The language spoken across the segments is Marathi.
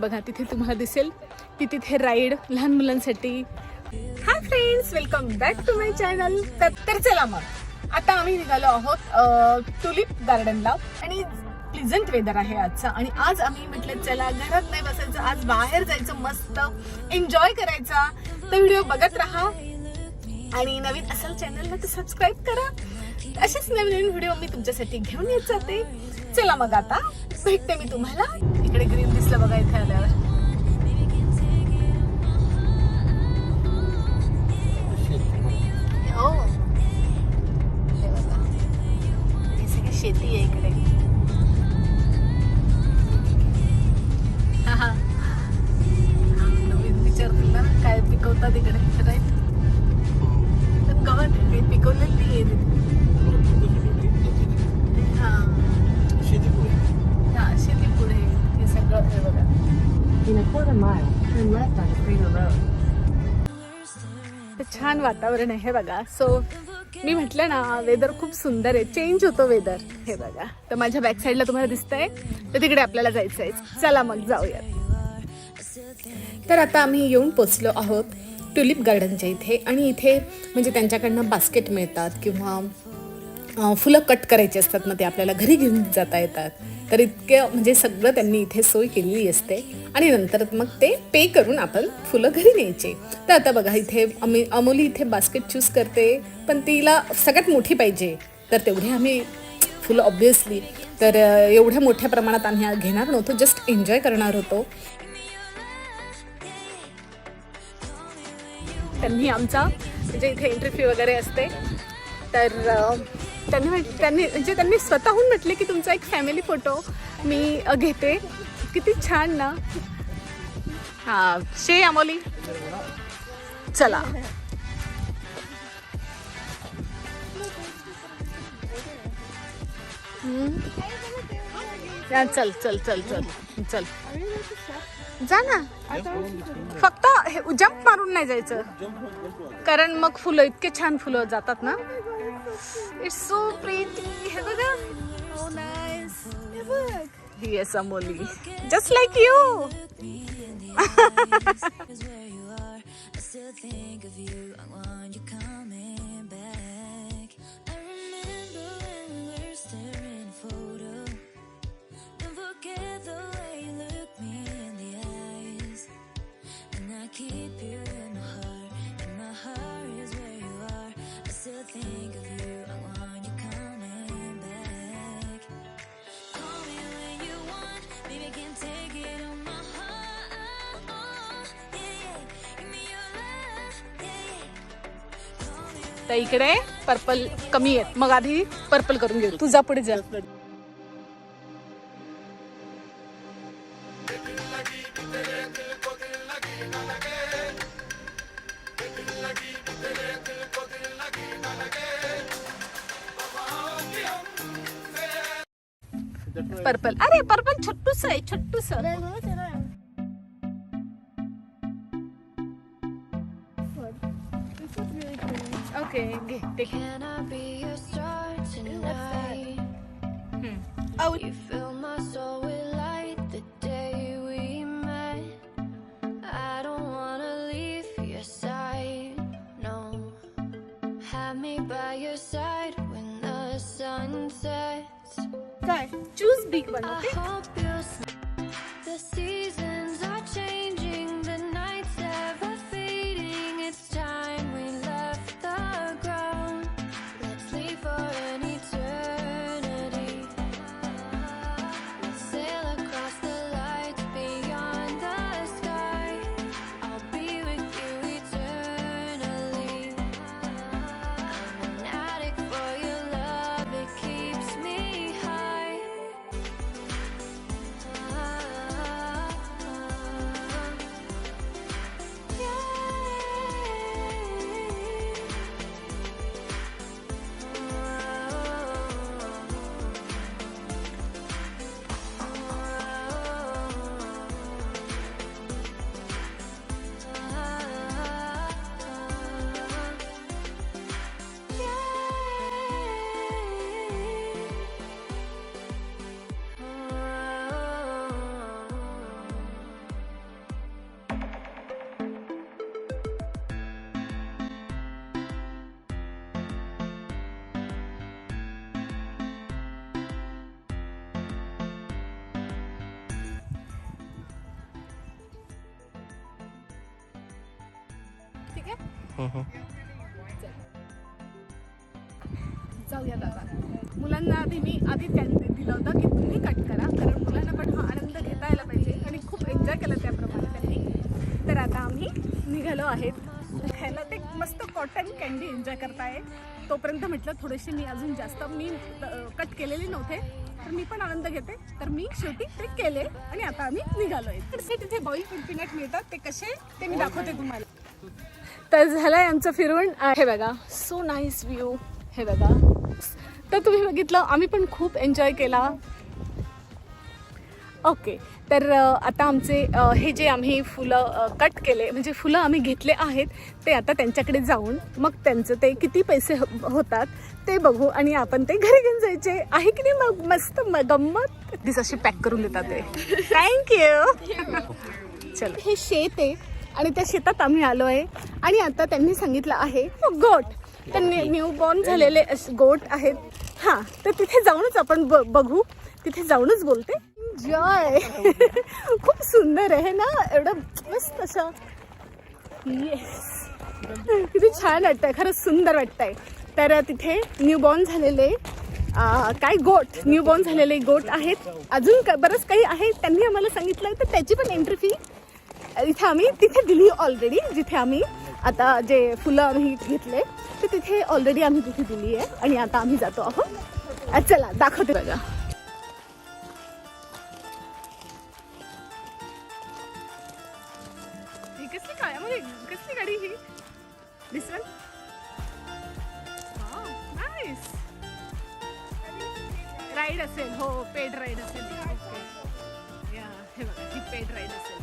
बघा तिथे तुम्हाला दिसेल की तिथे राईड लहान मुलांसाठी. Hi friends welcome back to my channel तर चला मग. आता आम्ही निघालो आहोत टुलिप गार्डनला आणि प्लिझंट वेदर आहे आजचा. आणि आज आम्ही म्हटलं चला घरात नाही बसायचं आज बाहेर जायचं मस्त. एन्जॉय करायचा. तर व्हिडिओ बघत राहा. आणि नवीन असाल चॅनलला तर सबस्क्राईब करा. असेच नवीन नवीन व्हिडिओ मी तुमच्यासाठी घेऊन येत जाते. चला मग आता. भेटते मी तुम्हाला. इकडे ग्रीन दिसलं बघा इथे आल्यावर. हो. हे. ही सगळी शेती आहे इकडे. हा, हा. हा, विचारतील ना काय पिकवतात इकडे राईट गव्हात काही पिकवलेलं नाही आहे. A mile, turn left on Crater Road. छान वातावरण आहे बघा. सो मी म्हटलं ना वेदर खूप सुंदर आहे. चेंज होतो वेदर हे बघा. तर माझ्या बॅक साईडला तुम्हाला दिसतंय. तर तिकडे आपल्याला जायचं आहे चला मग जाऊयात. तर आता आम्ही येऊन पोचलो आहोत ट्युलिप गार्डनच्या इथे. आणि इथे म्हणजे त्यांच्याकडनं बास्केट मिळतात किंवा फुलं कट करायची असतात मग ते आपल्याला घरी घेऊन जाता येतात. तर इतकं म्हणजे सगळं त्यांनी इथे सोय केलेली असते. आणि नंतर मग ते पे करून आपण फुलं घरी न्यायचे. तर आता बघा इथे अमी अमोली इथे बास्केट चूज करते पण तिला सगळ्यात मोठी पाहिजे. तर तेवढी आम्ही फुलं ऑब्विसली तर एवढ्या मोठ्या प्रमाणात आम्ही घेणार नव्हतो जस्ट एन्जॉय करणार होतो. त्यांनी आमचा म्हणजे इथे एंट्री फी वगैरे असते. तर त्यांनी त्यांनी म्हणजे त्यांनी स्वतःहून म्हटले की तुमचा एक फॅमिली फोटो मी घेते. किती छान ना. हा शे अमोली. चला. चल चल चल चल चल. जा ना. फक्त हे जंप मारून नाही जायचं. कारण मग फुलं इतके छान फुलं जातात ना. It's so pretty. Hey, look. So nice. Look. Yes, Amoli. Just like you. I still think of you. I want you coming back. आता तर इकडे पर्पल कमी आहेत. मग आधी पर्पल करून घेऊ. तुझा पुढे जा. पर्पल. अरे पर्पल छोटूस आहे छोटूस. looking. They can I be your star tonight? Hmm. hmm. Oh, you fill my soul with light the day we met. I don't wanna leave your side. No, have me by your side when the sun sets. Guys, choose big one, okay? जाऊया दादा. मुलांना आधी मी आधी त्यांनी दिलं होतं की तुम्ही कट करा कारण मुलांना पण हा आनंद घेता यायला पाहिजे आणि खूप एन्जॉय केलं त्याप्रमाणे त्यांनी. तर आता आम्ही निघालो आहेत. खायला ते मस्त कॉटन कॅन्डी एन्जॉय करताय. तोपर्यंत म्हटलं थोडेसे मी अजून जास्त मी कट केलेले नव्हते तर मी पण आनंद घेते. तर मी शेवटी ते केले आणि आता आम्ही निघालो आहे तर ते तिथे बॉईल पिनट मिळतात ते कसे? ते मी दाखवते तुम्हाला. तर झालंय आमचं फिरून. हे बघा सो नाईस व्ह्यू हे बघा. तर तुम्ही बघितलं आम्ही पण खूप एन्जॉय केला. ओके तर आता आमचे हे जे आम्ही फुलं कट केले म्हणजे फुलं आम्ही घेतले आहेत ते आता त्यांच्याकडे जाऊन मग त्यांचं ते किती पैसे होतात ते बघू आणि आपण ते घरी घेऊन जायचे. आहे की नाही? मग मस्त गंमत. दिस अशी पॅक करून देतात ते. थँक्यू चल. हे शेत आहे. आणि त्या शेतात आम्ही आलो आहे. आणि आता त्यांनी सांगितलं आहे हो, गोट. त्यांनी न्यू बॉर्न झालेले गोट आहेत. हां तर तिथे जाऊनच आपण ब बघू. तिथे जाऊनच बोलते. जॉय खूप सुंदर आहे ना? एवढं मस्त असं. येस किती छान वाटतंय खरंच सुंदर वाटतंय. तर तिथे न्यू बॉर्न झालेले काय गोट? न्यू बॉर्न झालेले गोट आहेत. अजून का बरंच काही आहे. त्यांनी आम्हाला सांगितलं तर त्याची पण एंट्री फी इथे आम्ही तिथे दिली ऑलरेडी जिथे आम्ही आता जे फुलं आम्ही घेतले ते तिथे ऑलरेडी आम्ही तिथे दिली आहे आणि आता आम्ही जातो आहोत. चला दाखवते बघा. कसली काय म्हणजे कसली गाडी ही? दिस वन नाईस राईड असेल हो पेड राईड असेल. ओके या हे बघा ही पेड राईड असेल.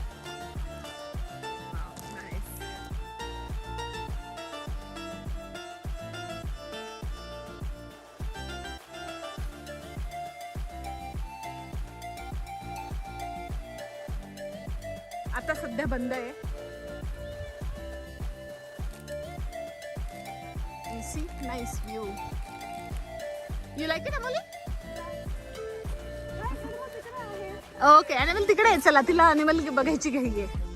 आता सध्या बंद आहे see? Nice view. You like it, Amoli? Okay animal तिकडे आहे चला तिला अनिमल बघायची घाई आहे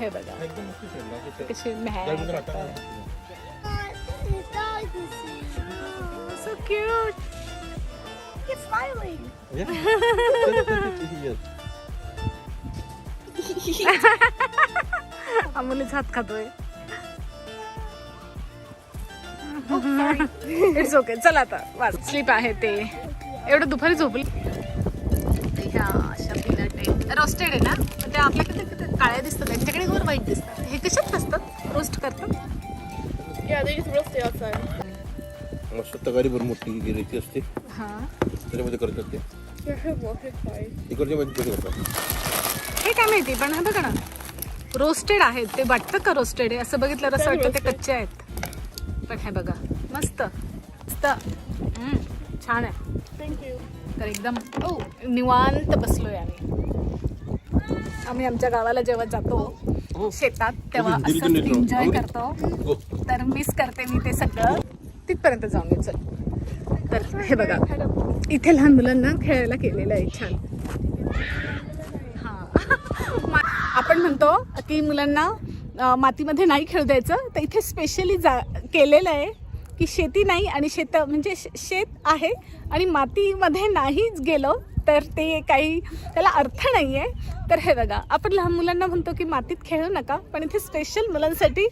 हे बघा कशी सो क्यूट स्माइलिंग अमोलीच हात खातोय. इट्स ओके चला आता. वाच स्लीप आहे ते. एवढं दुपारी झोपली. रोस्टेड आहे ना त्या आपल्याकडे किती काळ्या दिसतात त्यांच्याकडे वर वाईट दिसतात. हे कशात असतात? रोस्ट करतात. मस्त तगारी भर मोठी गिरायची असते. हां. त्याच्यामध्ये ते. मध्ये करतात? हे काय माहिती पण हा बघा ना. रोस्टेड आहेत ते वाटतं का रोस्टेड आहे? असं बघितलं असं वाटतं ते कच्चे आहेत. पण हे बघा मस्त. मस्त. छान आहे. You. तर एकदम ओ निवांत बसलोय आम्ही. आम्ही आमच्या गावाला जेव्हा जातो शेतात तेव्हा असं. एन्जॉय आवडली? करतो. हो. तर मिस करते मी ते सगळं. तिथपर्यंत जाऊन चल. तर हे बघा. इथे लहान मुलांना खेळायला केलेलं आहे छान. हां. आपण म्हणतो की मुलांना मातीमध्ये नाही खेळू द्यायचं तर इथे स्पेशली जा केलेलं आहे की शेती नाही आणि शेत म्हणजे शेत आहे आणि मातीमध्ये नाहीच गेलो तर ते काही त्याला अर्थ नाही आहे तर हे बघा आपण लहान मुलांना म्हणतो की मातीत खेळू नका पण इथे स्पेशल मुलांसाठी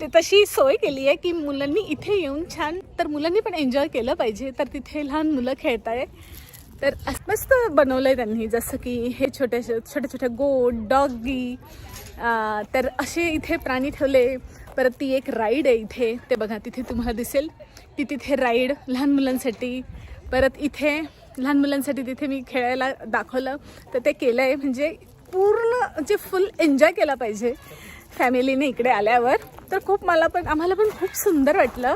ते तशी सोय केली आहे की मुलांनी इथे येऊन छान तर मुलांनी पण एन्जॉय केलं पाहिजे. तर तिथे लहान मुलं खेळत आहे तर असं मस्त बनवलं आहे त्यांनी जसं की हे छोटे छोटे छोटे गोड डॉगी तर असे इथे प्राणी ठेवले. परत ती एक राईड आहे इथे. ते बघा तिथे तुम्हाला दिसेल की तिथे राईड लहान मुलांसाठी. परत इथे लहान मुलांसाठी तिथे मी खेळायला दाखवलं. तर ते केलं आहे म्हणजे पूर्ण म्हणजे फुल एन्जॉय केला पाहिजे. फॅमिलीने इकडे आल्यावर. तर खूप मला पण आम्हाला पण खूप सुंदर वाटलं.